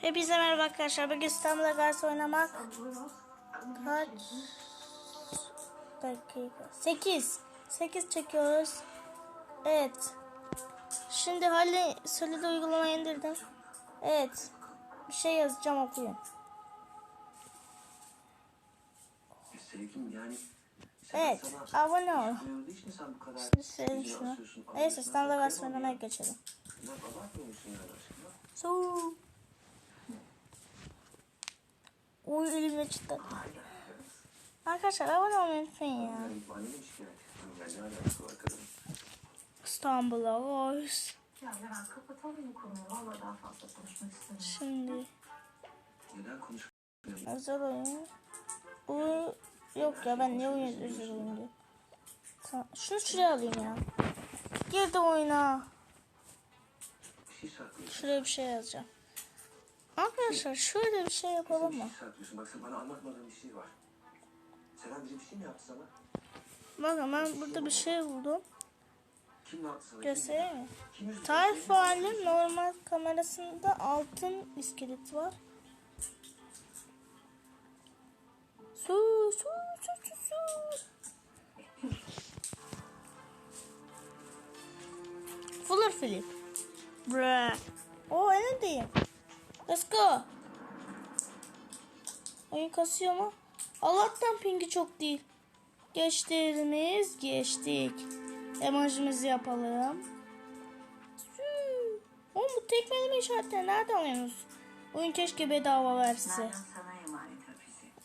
Hepinize merhaba arkadaşlar. Bugün İstanbul'a karşı oynamak kaç dakika? 8. 8 çekiyoruz. Evet. Şimdi hali solid uygulamayı indirdim. Evet. Bir şey yazacağım okuyun. Sevgim yani Evet. Abone ol. Şimdi söyleyeyim şunu. Neyse karşı oynamaya geçelim. Biraz abartmıyor musun yani aşkına? Su. Uy elime çıktı. Arkadaşlar abone olmayı unutmayın ya. Ne? İstanbul'a voice. Ya Levent kapatalım bu konuyu. Valla daha fazla konuşmak istemiyorum. Şimdi Neden konuşmuyorsun? özel oyun. Uy yok ya ben niye oyun özel oyun. Şunu şuraya alayım ya. Girdim oyuna. Şey. Şuraya bir şey yazacağım. Arkadaşlar şöyle bir şey yapalım mı? bana anlatmadığın bir şey var. Seren biri bir şey mi yaptı sana? Bakın ben burada bir şey buldum. Kim? Göstereyim mi? Tarif halinin normal kamerasında altın iskelet var. Su su su su su. Fuller Philip. Bruh. O önündeyim. Let's go. Oyun kasıyor mu? Allah'tan pingi çok değil. Geçtiğimiz geçtik. Emojimizi yapalım. Oğlum bu tekmeleme işaretleri nereden alıyorsunuz? Oyun keşke bedava verse.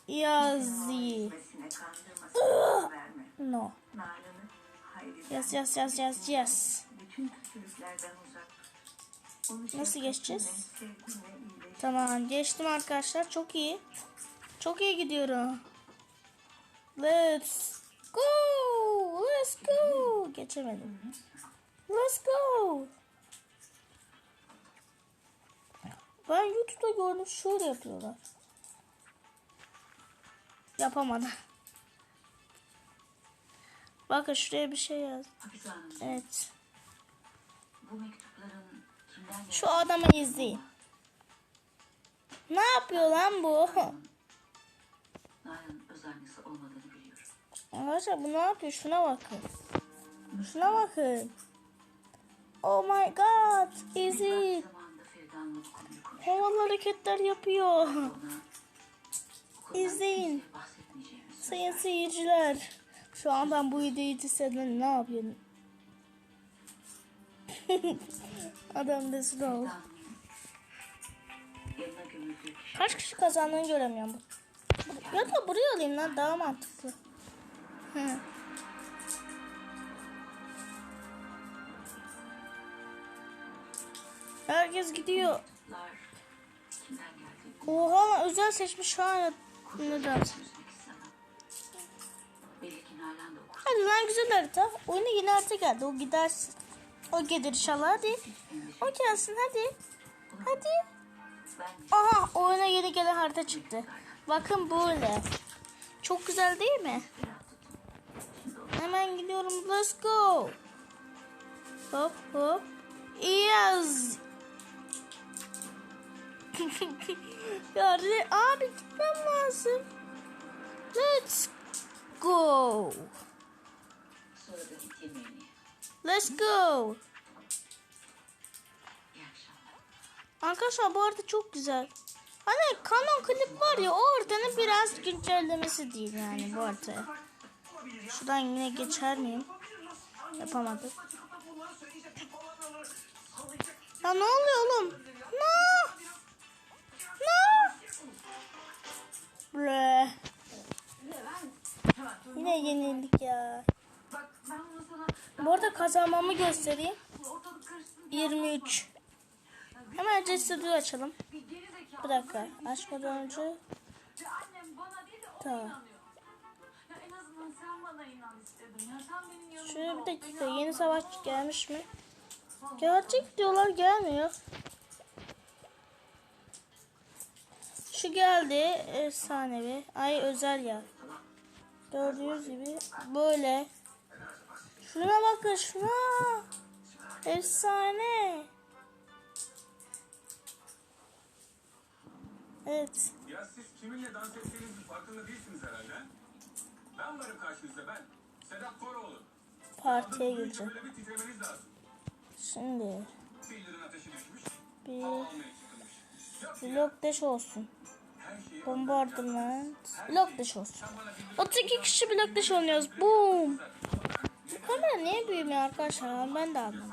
Yazı. No. Yes yes yes yes yes. Bütün kötülüklerden uzak Nasıl geçeceğiz? Tamam geçtim arkadaşlar. Çok iyi. Çok iyi gidiyorum. Let's go. Let's go. Geçemedim. Let's go. Ben YouTube'da gördüm şöyle yapıyorlar. Yapamadım. Bakın şuraya bir şey yaz. Evet. bu geldiğini Şu adamı izleyin. Ne yapıyor lan bu? Arkadaşlar bu ne yapıyor? Şuna bakın. Şuna bakın. Oh my god. Konuştuk. Havalı hareketler yapıyor. İzleyin. Sayın seyirciler. Şu an ben bu videoyu izlesem ne yapıyorum? Adam gömüldüğü kişi Kaç kişi kazandığını göremiyorum. Ya da buraya alayım lan daha mantıklı. Hı. Herkes gidiyor. Oha özel seçmiş hala. Neden? da. Hadi lan güzel harita. Oyuna yeni harita geldi. O gidersin. O gelir inşallah hadi. O gelsin hadi. Hadi. Aha oyuna yeni gelen harita çıktı. Bakın böyle. Çok güzel değil mi? Hemen gidiyorum. Let's go. Hop hop. Yes. ya re- abi gitmem lazım. Let's go. Let's go. Arkadaşlar bu arada çok güzel. Hani Canon klip var ya o haritanın biraz güncellemesi değil yani bu haritaya. Şuradan yine geçer miyim? Yapamadım. Ya ne oluyor oğlum? No! No! Bre. Yine yenildik ya. Bu arada kazanmamı göstereyim. ortalık karışsın 23. Hemen Jester'ı açalım. bir dakika. Açmadan önce Tamam. Şöyle bir dakika yeni savaşçı gelmiş mi? Gelecek diyorlar gelmiyor. Şu geldi efsanevi. Ay özel ya. Gördüğünüz gibi böyle. Şuna bakın şuna. Efsane. Evet. Ya siz kiminle dans ettiğinizin farkında değilsiniz herhalde. ha? Ben varım karşınızda ben. Sedat Koroğlu. Partiye gireceğim. Böyle bir titremeniz lazım. Şimdi Fillerin ateşi düşmüş. bir blok deş olsun. her şeyi Bombardment. Blok deş olsun. 32 kişi blok deş oynuyoruz. Boom. Bu kamera niye büyümüyor arkadaşlar? Ben de anlamadım.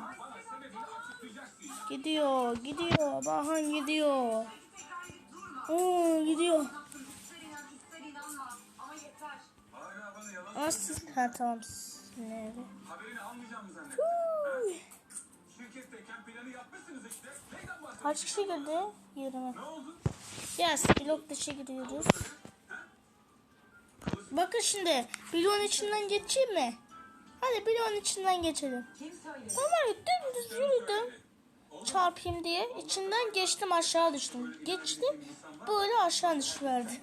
Gidiyor, gidiyor. Bahan gidiyor. Oo, gidiyor. Ama siz... Tamam. Nerede? haberini almayacağım? Ha? Şirketteyken planı yapmışsınız işte. Neyden bahsediyorsun? Kaç kişi girdi? 20. Ne oldu? Yes, blok dışı giriyoruz. Bakın şimdi, bloğun içinden geçeyim mi? Hadi bloğun içinden geçelim. Ya dümdüz yürüdüm. Çarpayım diye. içinden geçtim aşağı düştüm. Geçtim, böyle aşağı düşüverdi.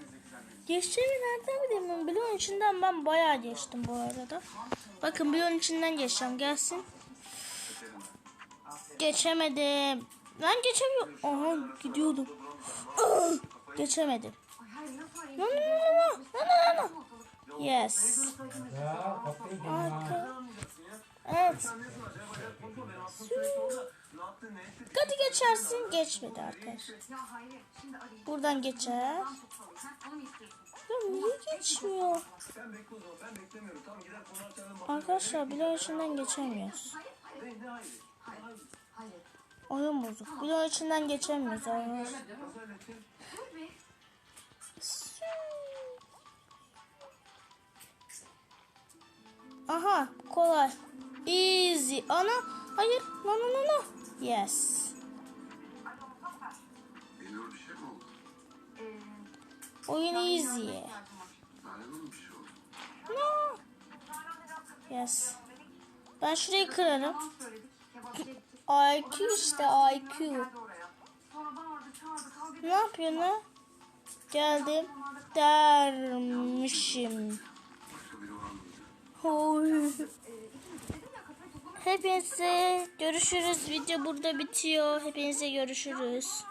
Geçtiğimi nereden bileyim ben? Bloğun içinden ben bayağı geçtim bu arada. Bakın bloğun içinden geçeceğim, gelsin. Geçemedim. Ben geçemiyorum. Aha gidiyordum. Geçemedim. No no no no no no no no. Yes. Ha. Evet. Sen Hadi geçersin. Geçmedi arkadaşlar. Buradan geçer. Ya niye geçmiyor? Arkadaşlar bloğun içinden geçemiyoruz. Oyun bozuk. Bloğun içinden geçemiyoruz arkadaşlar. Aha kolay. Easy. Ana. Hayır. No no no no. Yes. Şey mi oldu? Ee, Oyun easy. bir şey? No. Yes. Ben şurayı kırarım. IQ işte IQ. Ne yapıyor ne? Geldim dermişim. Oy. Hepinize görüşürüz. Video burada bitiyor. Hepinize görüşürüz.